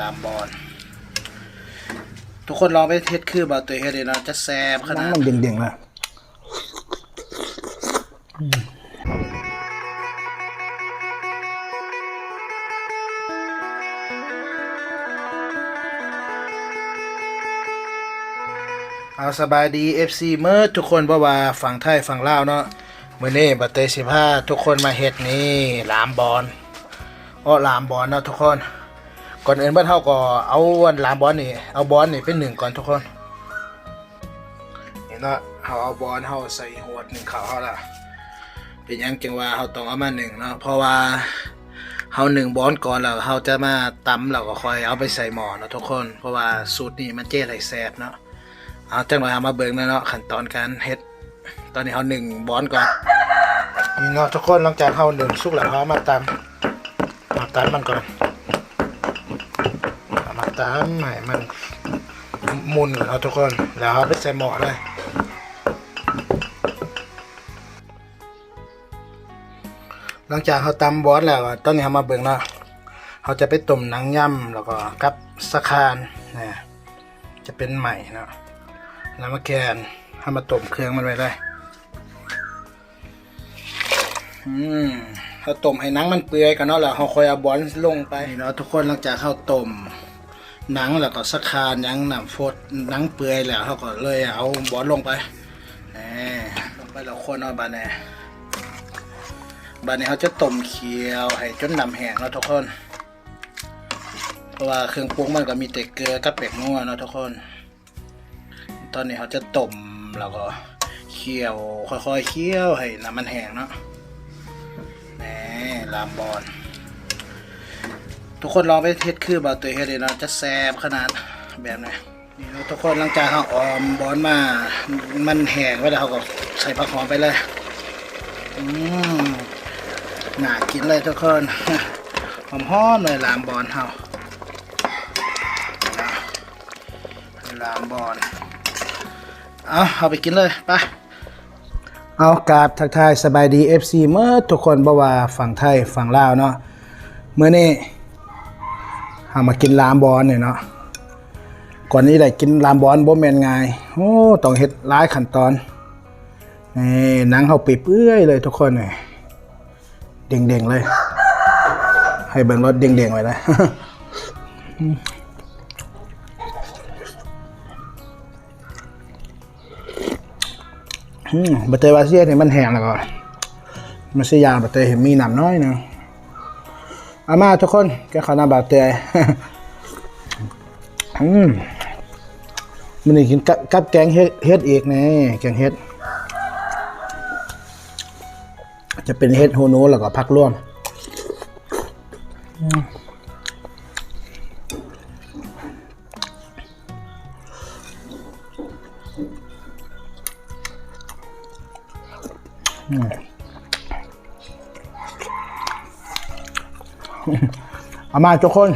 ลามบอลทุกคนลองไปเทสคือบาตัวเฮ็ดเลยเนาะจะแซ่บขหนันางดมันเด้งๆเลยเอาสบายดี FC เมื่อทุกคนบ่ว่าฝั่งไทยฝั่งลาวเนาะมื้อนี้บัดเตยสิพาทุกคนมาเฮ็ดนี่ลามบอลอ้อลามบอลเนาะทุกคน ก่อนอื่นบิ่นเฮาก็เอาวันลามบอลนี่เอาบอลนี่เป็นหนึ่งก่อนทุกคนนี่เนาะเฮาเอาบอลเฮาใส่หัวหนึ่งเขาเฮาละเป็นยังจังว่าเฮาต้องเอามาหนึ่งเนาะเพราะว่าเฮาหนึ่งบอลก่อนแล้วเฮาจะมาตำแล้วก็คอยเอาไปใส่หม้อนะทุกคน เพราะว่าสูตรนี้มันเจ๊ให้แซ่บเนาะเอาจังหน่อยเอามาเบิ่งนะเนาะขั้นตอนการเฮ็ดตอนนี้เอาหนึ่งบอนก่อนนี่เนาะทุกคนหลังจากเอาหนึ่งสุกแล้วเอามาตำมาตำมันก่อน เอามาให้มันมุนก่อนเนาทุกคนแล้วเอาไปใส่หม้อเลยหลังจากเขาตำบอนแล้วตอนนี้เอามาเบิ่งเนาะเขาจะไปต้มหนังย่ำแล้วก็กับสะคานนี่จะเป็นใหม่เนาะแล้วมาแกนให้มาต้มเครื่องมันไว้ได้อืมเราต้มให้หนังมันเปื่อยกันเนาะแล้วเราคอยเอาบอลลงไปเนาะทุกคนหลังจากเข้าต้ม หนังแล้วก็สักคานหยังหนำฟดหนังเปื่อยแล้วเขาก็เลยเอาบอลลงไปลงไปแล้วคนเอาบานแน่บานนี้เขาจะต้มเคี่ยวให้จนน้ำแห้งเนาะทุกคน เพราะว่าเครื่องปรุงมันก็มีแต่เกลือกับเป็กนัวเนาะทุกคน ตอนนี้เขาจะต้มแล้วก็เคี่ยวค่อยๆเคี่ยวให้น้ำมันแห้งเนาะแหนี่ลามบอล ทุกคนลองไปเทสคือบาตัวเฮ็ดเลยเนาะจะแซ่บขนาดแบบนี้นี่นะทุกคนหลังจากเขาออมบอลมา มันแห้งไว้แล้วเขาก็ใส่ผักหอมไปเลยอืมน่ากินเลยทุกคนหอมๆเลยลามบอลเฮาลามบอลเอาเอาไปกินเลยไปเอากราบทักทายสบายดี FC เมื่อทุกคนบ่ว่าฝั่งไทยฝั่งลาวเนาะเมื่อนี้ เฮามากินลามบอลเนี่ยเนาะก่อนนี้ได้กินลามบอลบ่แมนง่ายโอ้ต้องเฮ็ดหลายขั้นตอนนี่หนังเฮาเปื่อยเลยทุกคนนี่เด้งๆเลย ให้เบิ่งรสเด้งๆไว้เลยอืมบะเตยวาเซียเนี่ยมันแห้งแล้วก็มันสิยางบะเตยเห็นมีหนำน้อยหนึง อามาทุกคนแกขาหน้าบะเตยอืมมันนี่กินกับกับแกงเฮ็ดเฮ็ดอีกนี่แกงเฮ็ด จะเป็นเฮ็ดโฮโนแล้วก็พักร่วม อืม เอามาทุกคน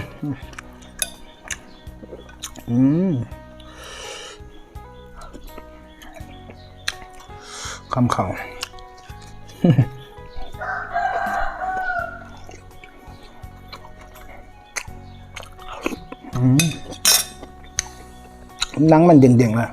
อืมคำเขาอืมนังมันเด่งๆเลย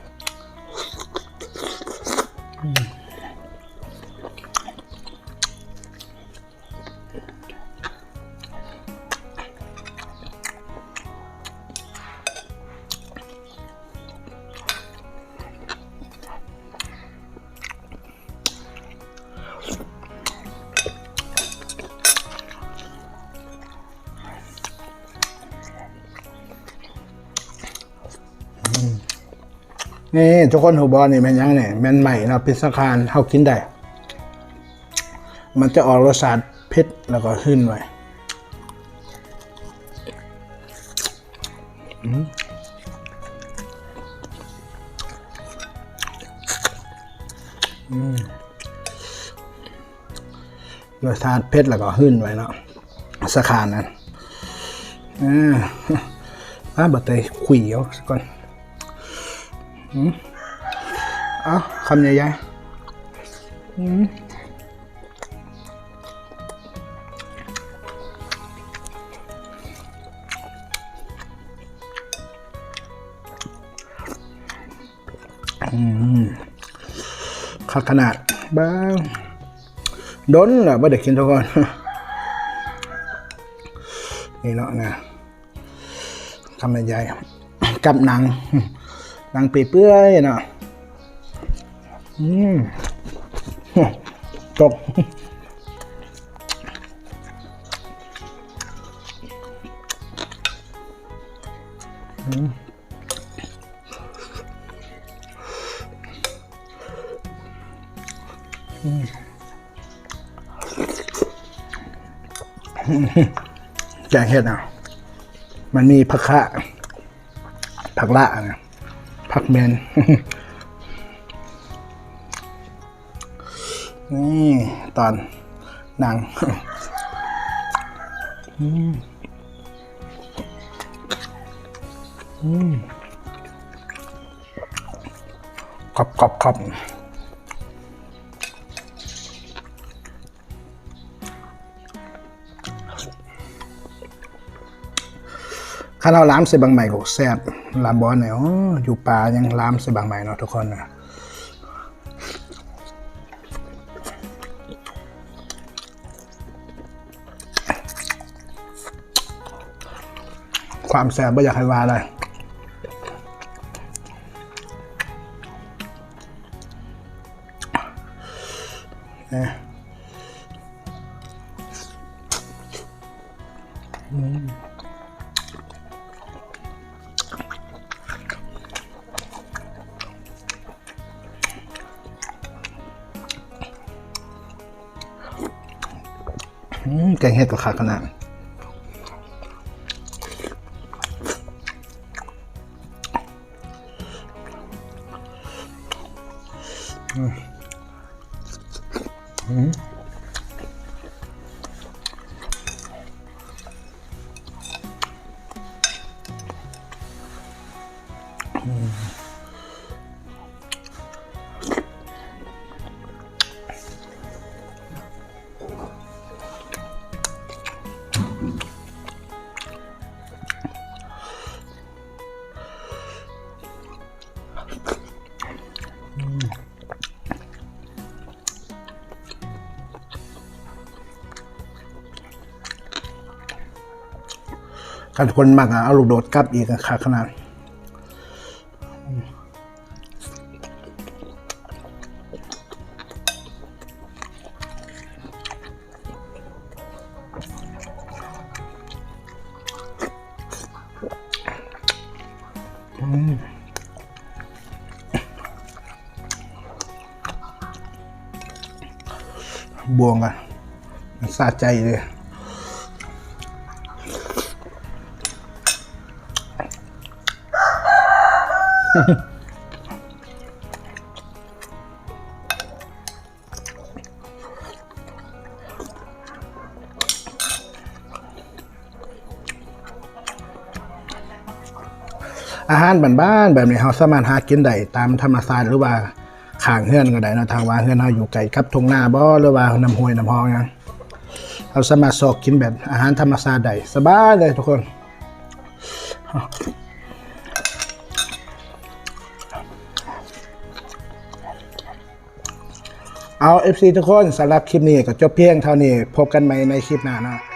นี่ทุกคนหูบอลนี่แมันยังเนี่ยแมันใหม่เนาะพิซซ่าคารเท่ากินได้ มันจะออกรสชาติเผ็ดแล้วก็ขึ้นไว้อืมอืมรสชาติเผ็ดแล้วก็ขึ้นไว้เนาะสาขานั้นอ่าอ่าบัดเตยขุยเอาสักก่อน อือาคำใหญ่ๆอืมขัดขนาดบ้างดนล่ะม่เด้กินทุกคนนี่เนาะนะทำใหญ่กับหนัง หนังเปื่อยๆเนาะอืมตกแกงเห็ดอะ มันมีผักคะผักละนะ ผักแมนนี่ตอนหนังอืมอืมขอบขอบขอบาเราล้ามใส่บางใหม่ก็แซ่บลามบอลเนี่ยอ๋อยู่ป่ายังล้ามใส่บางใหม่เนาะทุกคนนะความแซ่บไม่อยากให้ว่าเลยเนี่ย แกงเห็ดกับขาขนาดอืม กันคนมากอะเอาลูกโดดกลับอีกอะขาขนาดบวงอะมันสะใจเลย อาหารบ้านๆแบบนี้เราสามารถหากินได้ตามธรรมชาติหรือว่าข้างเฮือนก็ได้นะทางว่าเฮือนเราอยู่ไกลกับทงนาบ่หรือว่าน้ำห้วยน้ำหองหยังเราสามารถสอกกินแบบอาหารธรรมชาติได้สบายเลยทุกคน เอา FC ทุกคนสำหรับคลิปนี้ก็จบเพียงเท่านี้ พบกันใหม่ในคลิปหน้านะ